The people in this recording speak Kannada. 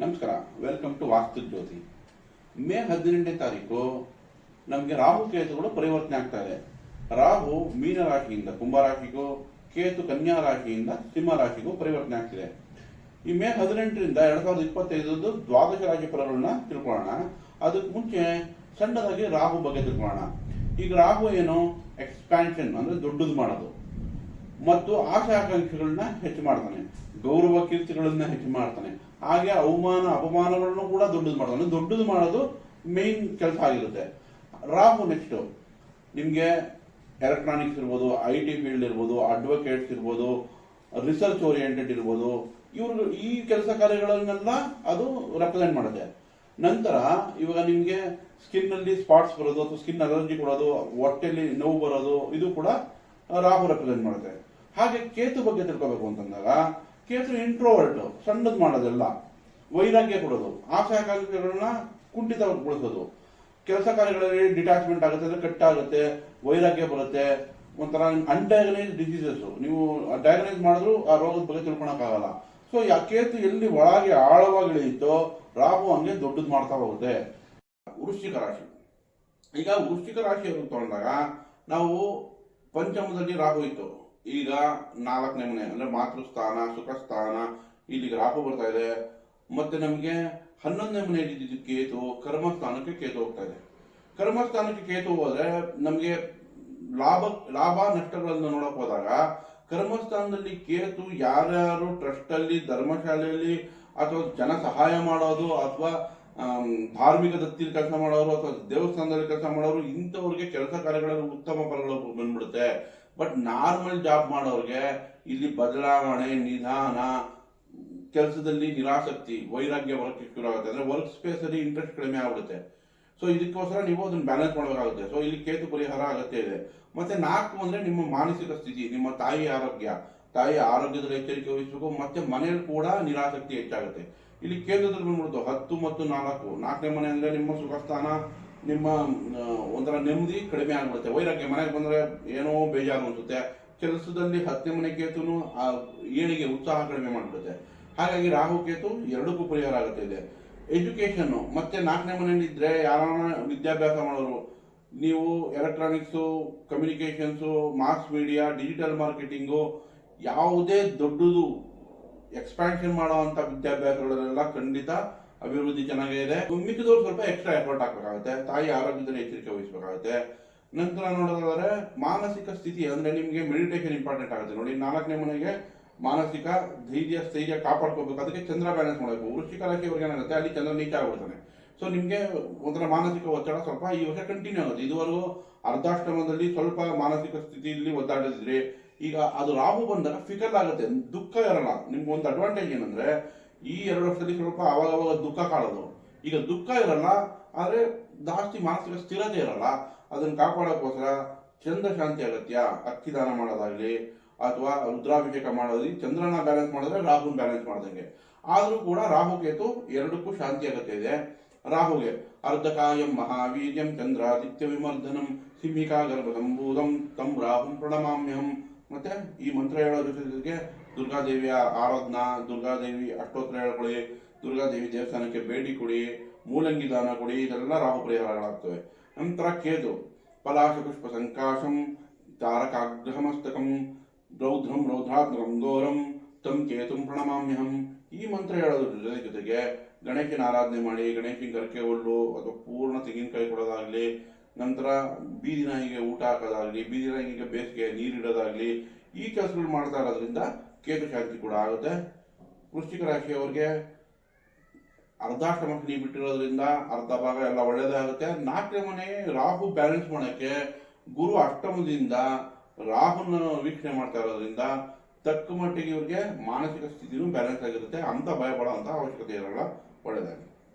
ನಮಸ್ಕಾರ welcome to Vastu Jyothi May ಹದಿನೆಂಟನೇ ತಾರೀಕು ನಮಗೆ ರಾಹು ಕೇತುಗಳು ಪರಿವರ್ತನೆ ಆಗ್ತಾ ಇದೆ. ರಾಹು ಮೀನ ರಾಶಿಯಿಂದ, ಕುಂಭ ರಾಶಿಗೂ, ಕೇತು ಕನ್ಯಾ ರಾಶಿಯಿಂದ, ಸಿಂಹ ರಾಶಿಗೂ ಪರಿವರ್ತನೆ ಆಗ್ತಿದೆ. ಈ ಮೇ ಹದಿನೆಂಟರಿಂದ ಎರಡ್ ಸಾವಿರದ ಇಪ್ಪತ್ತೈದು ದ್ವಾದಶ ರಾಶಿ ಫಲಗಳನ್ನ ತಿಳ್ಕೊಳ್ಳೋಣ. ಅದಕ್ಕೆ ಮುಂಚೆ ಸಣ್ಣದಾಗಿ ರಾಹು ಬಗ್ಗೆ ತಿಳ್ಕೊಳ್ಳೋಣ. ಈಗ ರಾಹು ಏನು? ಎಕ್ಸ್ಪ್ಯಾನ್ಷನ್ ಅಂದ್ರೆ ದೊಡ್ಡದು ಮಾಡೋದು. ಮತ್ತು ಆಶಾ ಆಕಾಂಕ್ಷೆಗಳನ್ನ ಹೆಚ್ಚು ಮಾಡ್ತಾನೆ. ಗೌರವ ಕೀರ್ತಿಗಳನ್ನ ಹೆಚ್ಚು ಮಾಡ್ತಾನೆ. ಹಾಗೆ ಅವಮಾನ, ಅಪಮಾನಗಳನ್ನು ಕೂಡ ದೊಡ್ಡದು ಮಾಡ್ತಾನೆ. ದೊಡ್ಡದು ಮಾಡೋದು ಮೇನ್ ಕೆಲಸ ಆಗಿರುತ್ತೆ. ರಾಹು ನೆಕ್ಸ್ಟ್ ನಿಮಗೆ ಎಲೆಕ್ಟ್ರಾನಿಕ್ಸ್ ಇರ್ಬೋದು ಐ ಟಿ ಫೀಲ್ಡ್ ಇರ್ಬೋದು ಅಡ್ವೊಕೇಟ್ಸ್ ಇರ್ಬೋದು ರಿಸರ್ಚ್ ಓರಿಯೆಂಟೆಡ್ ಇರ್ಬೋದು ಇವರು ಈ ಕೆಲಸ ಕಾರ್ಯಗಳನ್ನೆಲ್ಲ ಅದು ರೆಪ್ರೆಸೆಂಟ್ ಮಾಡುತ್ತೆ. ನಂತರ ಇವಾಗ ನಿಮಗೆ ಸ್ಕಿನ್ ಅಲ್ಲಿ ಸ್ಪಾಟ್ಸ್ ಬರೋದು, ಅಥವಾ ಸ್ಕಿನ್ ಅಲರ್ಜಿ ಕೊಡೋದು, ಹೊಟ್ಟೆಲಿ ನೋವು ಬರೋದು, ಇದು ಕೂಡ ರಾಹು ರೆಪ್ರೆಸೆಂಟ್ ಮಾಡುತ್ತೆ. ಹಾಗೆ ಕೇತು ಬಗ್ಗೆ ತಿಳ್ಕೋಬೇಕು ಅಂತಂದಾಗ, ಕೇತು ಇಂಟ್ರೋವರ್ಟ್ ಸಣ್ಣದು ಮಾಡೋದೆಲ್ಲ. ವೈರಾಗ್ಯ ಕೊಡೋದು. ಆಶಾಕಾಂಕ್ಷೆಗಳನ್ನ ಕುಂಠಿತಗೊಳಿಸೋದು ಕೆಲಸ ಕಾರ್ಯಗಳಲ್ಲಿ ಡಿಟ್ಯಾಚ್ಮೆಂಟ್ ಆಗುತ್ತೆ, ಅಂದ್ರೆ ಕಟ್ ಆಗುತ್ತೆ ವೈರಾಗ್ಯ ಬರುತ್ತೆ. ಒಂಥರ ಅನ್ಡಯಾಗನೈಸ್ ಡಿಸೀಸಸ್ ನೀವು ಡಯಾಗನೈಸ್ ಮಾಡಿದ್ರು ಆ ರೋಗದ ಬಗ್ಗೆ ತಿಳ್ಕೊಳಕ್ಕಾಗಲ್ಲ. ಸೊ ಆ ಕೇತು ಎಲ್ಲಿ ಒಳಗೆ ಆಳವಾಗಿ ಇಳಿಯುತ್ತೋ, ರಾಹು ಹಂಗೆ ದೊಡ್ಡದು ಮಾಡ್ತಾ ಹೋಗುತ್ತೆ. ವೃಶ್ಚಿಕ ರಾಶಿ. ಈಗ ವೃಶ್ಚಿಕ ಅಂತ ತಗೊಂಡಾಗ ನಾವು ಪಂಚಮದಲ್ಲಿ ರಾಹು ಇತ್ತು. ಈಗ ನಾಲ್ಕನೇ ಮನೆ, ಅಂದ್ರೆ ಮಾತೃಸ್ಥಾನ, ಸುಖಸ್ಥಾನ, ಇಲ್ಲಿಗೆ ರಾಹು ಬರ್ತಾ ಇದೆ. ಮತ್ತೆ ನಮಗೆ ಹನ್ನೊಂದನೇ ಮನೆಯಲ್ಲಿ ಕೇತು, ಕರ್ಮಸ್ಥಾನಕ್ಕೆ ಕೇತು ಹೋಗ್ತಾ ಇದೆ. ಕರ್ಮಸ್ಥಾನಕ್ಕೆ ಕೇತು ಹೋದ್ರೆ ನಮಗೆ ಲಾಭ ಲಾಭ ನಷ್ಟಗಳನ್ನು ನೋಡಕ್ ಹೋದಾಗ ಕರ್ಮಸ್ಥಾನದಲ್ಲಿ ಕೇತು ಯಾರ್ಯಾರು ಟ್ರಸ್ಟ್ ಅಲ್ಲಿ ಧರ್ಮಶಾಲೆಯಲ್ಲಿ ಅಥವಾ ಜನ ಸಹಾಯ ಮಾಡೋದು ಅಥವಾ ಧಾರ್ಮಿಕ ದತ್ತಿಲಿ ಕೆಲಸ ಮಾಡೋರು ಅಥವಾ ದೇವಸ್ಥಾನದಲ್ಲಿ ಕೆಲಸ ಮಾಡೋರು ಇಂಥವ್ರಿಗೆ ಕೆಲಸ ಕಾರ್ಯಗಳಲ್ಲಿ ಉತ್ತಮ ಫಲಗಳು ಬಂದ್ಬಿಡುತ್ತೆ. ಬಟ್ ನಾರ್ಮಲ್ ಜಾಬ್ ಮಾಡೋರಿಗೆ ಇಲ್ಲಿ ಬದಲಾವಣೆ, ನಿಧಾನ, ಕೆಲಸದಲ್ಲಿ ನಿರಾಸಕ್ತಿ, ವೈರಾಗ್ಯ ವರ್ಕ್ ಶುರು ಆಗುತ್ತೆ. ಅಂದ್ರೆ ವರ್ಕ್ ಸ್ಪೇಸಲ್ಲಿ ಇಂಟ್ರೆಸ್ಟ್ ಕಡಿಮೆ ಆಗ್ಬಿಡುತ್ತೆ. ಸೊ ಇದಕ್ಕೋಸ್ಕರ ನೀವು ಅದನ್ನ ಬ್ಯಾಲೆನ್ಸ್ ಮಾಡಬೇಕಾಗುತ್ತೆ. ಸೊ ಇಲ್ಲಿ ಕೇತು ಪರಿಹಾರ ಅಗತ್ಯ ಇದೆ. ಮತ್ತೆ ನಾಲ್ಕು ಅಂದರೆ ನಿಮ್ಮ ಮಾನಸಿಕ ಸ್ಥಿತಿ, ನಿಮ್ಮ ತಾಯಿ ಆರೋಗ್ಯ. ತಾಯಿ ಆರೋಗ್ಯದಲ್ಲಿ ಎಚ್ಚರಿಕೆ ವಹಿಸಬೇಕು. ಮತ್ತೆ ಮನೆಯಲ್ಲಿ ಕೂಡ ನಿರಾಸಕ್ತಿ ಹೆಚ್ಚಾಗುತ್ತೆ. ಇಲ್ಲಿ ಕೇಂದ್ರದಲ್ಲಿ ಬಂದ್ಬಿಡ್ತು ಹತ್ತು ಮತ್ತು ನಾಲ್ಕು. ನಾಲ್ಕನೇ ಮನೆ ಅಂದ್ರೆ ನಿಮ್ಮ ಸುಖಸ್ಥಾನ ನಿಮ್ಮ ಒಂಥರ ನೆಮ್ಮದಿ ಕಡಿಮೆ ಆಗ್ಬಿಡುತ್ತೆ. ವೈರಾಗ್ಯ, ಮನೆಗೆ ಬಂದ್ರೆ ಏನೋ ಬೇಜಾರು ಅನ್ಸುತ್ತೆ ಕೆಲಸದಲ್ಲಿ ಹತ್ತನೇ ಮನೆ ಕೇತುನು, ಆ, ಏಳಿಗೆ ಉತ್ಸಾಹ ಕಡಿಮೆ ಮಾಡ್ಬಿಡುತ್ತೆ. ಹಾಗಾಗಿ ರಾಹು ಕೇತು ಎರಡಕ್ಕೂ ಪರಿಹಾರ ಆಗುತ್ತೆ ಇದೆ. ಎಜುಕೇಶನ್ ಮತ್ತೆ ನಾಲ್ಕನೇ ಮನೆಯಲ್ಲಿ ಇದ್ರೆ ಯಾರನ್ನ ವಿದ್ಯಾಭ್ಯಾಸ ಮಾಡೋರು, ನೀವು electronics communications mass media digital marketing ಯಾವುದೇ ದೊಡ್ಡದು ಎಕ್ಸ್ಪ್ಯಾನ್ಷನ್ ಮಾಡುವಂತ ವಿದ್ಯಾಭ್ಯಾಸಗಳಲ್ಲೆಲ್ಲ ಖಂಡಿತ ಅಭಿವೃದ್ಧಿ ಚೆನ್ನಾಗೇ ಇದೆ. ಮಿಕ್ಕಿದವ್ರು ಸ್ವಲ್ಪ ಎಕ್ಸ್ಟ್ರಾ ಎಫರ್ಟ್ ಹಾಕಬೇಕಾಗುತ್ತೆ. ತಾಯಿ ಆರೋಗ್ಯದಲ್ಲಿ ಎಚ್ಚರಿಕೆ ವಹಿಸಬೇಕಾಗುತ್ತೆ. ನಂತರ ನೋಡೋದಾದ್ರೆ ಮಾನಸಿಕ ಸ್ಥಿತಿ ಅಂದ್ರೆ ನಿಮ್ಗೆ ಮೆಡಿಟೇಷನ್ ಇಂಪಾರ್ಟೆಂಟ್ ಆಗುತ್ತೆ. ನೋಡಿ, ನಾಲ್ಕನೇ ಮನೆಗೆ ಮಾನಸಿಕ ಧೈರ್ಯ, ಸ್ಥೈರ್ಯ ಕಾಪಾಡ್ಕೋಬೇಕು. ಅದಕ್ಕೆ ಚಂದ್ರ ಬ್ಯಾಲೆನ್ಸ್ ಮಾಡಬೇಕು. ವೃಶ್ಚಿಕ ರಾಶಿಯವ್ರಿಗೆ ಏನಾಗುತ್ತೆ? ಅಲ್ಲಿ ಚಂದ್ರ ನೀಚ ಆಗ್ಬಿಡ್ತಾನೆ. ಸೊ ನಿಮ್ಗೆ ಒಂಥರ ಮಾನಸಿಕ ಒತ್ತಡ ಸ್ವಲ್ಪ ಈ ವರ್ಷ ಕಂಟಿನ್ಯೂ ಆಗುತ್ತೆ. ಇದುವರೆಗೂ ಅರ್ಧಾಶ್ರಮದಲ್ಲಿ ಸ್ವಲ್ಪ ಮಾನಸಿಕ ಸ್ಥಿತಿಯಲ್ಲಿ ಒದ್ದಾಡಿದ್ರಿ. ಈಗ ಅದು ರಾಹು ಬಂದಾಗ ಫಿಕಲ್ ಆಗುತ್ತೆ, ದುಃಖ ಇರಲ್ಲ. ನಿಮ್ಗೆ ಒಂದು ಅಡ್ವಾಂಟೇಜ್ ಏನಂದ್ರೆ, ಈ ಎರಡು ವರ್ಷದಲ್ಲಿ ಸ್ವಲ್ಪ ಅವಾಗ ಅವಾಗ ದುಃಖ ಕಾಡೋದು. ಈಗ ದುಃಖ ಇರಲ್ಲ, ಆದರೆ ಜಾಸ್ತಿ ಮಾನಸಿಕ ಸ್ಥಿರತೆ ಇರಲ್ಲ. ಅದನ್ನ ಕಾಪಾಡೋಕ್ಕೋಸ್ಕರ ಚಂದ್ರ ಶಾಂತಿ ಅಗತ್ಯ. ಅಕ್ಕಿ ದಾನ ಮಾಡೋದಾಗ್ಲಿ, ಅಥವಾ ರುದ್ರಾಭಿಷೇಕ ಮಾಡೋದ್ರಿ ಚಂದ್ರನ ಬ್ಯಾಲೆನ್ಸ್ ಮಾಡಿದ್ರೆ ರಾಹುನ್ ಬ್ಯಾಲೆನ್ಸ್ ಮಾಡಿದಂಗೆ. ಆದರೂ ಕೂಡ ರಾಹು ಕೇತು ಎರಡಕ್ಕೂ ಶಾಂತಿ ಅಗತ್ಯ ಇದೆ. ರಾಹುಗೆ, ಅರ್ಧಕಾಯಂ ಮಹಾವೀರ್ಯಂ ಚಂದ್ರಾದಿತ್ಯ ವಿಮರ್ಧನಂ ಸಿಂಹಿಕಾ ಗರ್ಭ ಸಂಭೂತಂ ತಂ ರಾಹುಂ ಪ್ರಣಮಾಮ್ಯಹಂ. ಮತ್ತೆ ಈ ಮಂತ್ರ ಹೇಳೋದ್ರ ಜೊತೆಗೆ ದುರ್ಗಾದೇವಿಯ ಆರಾಧನಾ, ದುರ್ಗಾದೇವಿ ಅಷ್ಟೋತ್ತರ ಹೇಳ್ಕೊಳ್ಳಿ ದುರ್ಗಾದೇವಿ ದೇವಸ್ಥಾನಕ್ಕೆ ಭೇಟಿ ಕೊಡಿ ಮೂಲಂಗಿ ದಾನ ಕೊಡಿ, ಇದೆಲ್ಲ ರಾಹು ಪರಿಹಾರಗಳಾಗ್ತವೆ ನಂತರ ಕೇದು ಪಲಾಶ ಪುಷ್ಪ ಸಂಕಾಶಂ, ತಾರಕಾಗ್ರಹಮಸ್ತಕಂ, ರೌದ್ರಂ ರೌದ್ರಾತ್ಮಕಂ ಘೋರಂ ತಂ ಕೇತುಂ ಪ್ರಣಮಾಮ್ಯಹಂ. ಈ ಮಂತ್ರ ಹೇಳೋದ್ರ ಜೊತೆ ಜೊತೆಗೆ ಗಣೇಶನ ಆರಾಧನೆ ಮಾಡಿ, ಗಣೇಶನ ಗರಕೆ ಹುಲ್ಲು ಅಥವಾ ಪೂರ್ಣ ತೆಂಗಿನಕಾಯಿ ಕೊಡೋದಾಗ್ಲಿ ನಂತರ ಬೀದಿ ನಾಯಿಗೆ ಊಟ ಹಾಕೋದಾಗ್ಲಿ, ಬೀದಿ ನಾಯಿಗೆ ಬೇಸಿಗೆ ನೀರಿಡೋದಾಗ್ಲಿ ಈ ಕೆಲಸಗಳು ಮಾಡ್ತಾ ಇರೋದ್ರಿಂದ ಕೇತು ಶಾಂತಿ ಕೂಡ ಆಗುತ್ತೆ. ವೃಶ್ಚಿಕ ರಾಶಿಯವರಿಗೆ ಅರ್ಧಾಷ್ಟಮ ಶನಿ ಬಿಟ್ಟಿರೋದ್ರಿಂದ ಅರ್ಧ ಭಾಗ ಎಲ್ಲ ಒಳ್ಳೇದಾಗುತ್ತೆ ನಾಲ್ಕನೇ ಮನೆ ರಾಹು ಬ್ಯಾಲೆನ್ಸ್ ಮಾಡೋಕ್ಕೆ ಗುರು ಅಷ್ಟಮದಿಂದ ರಾಹುನ ವೀಕ್ಷಣೆ ಮಾಡ್ತಾ ಇರೋದ್ರಿಂದ ತಕ್ಕ ಮಟ್ಟಿಗೆ ಇವ್ರಿಗೆ ಮಾನಸಿಕ ಸ್ಥಿತಿನೂ ಬ್ಯಾಲೆನ್ಸ್ ಆಗಿರುತ್ತೆ. ಅಂತ ಭಯ ಪಡೋ ಅಂತ ಅವಶ್ಯಕತೆ ಇರಲ್ಲ. ಒಳ್ಳೇದಾಗಿ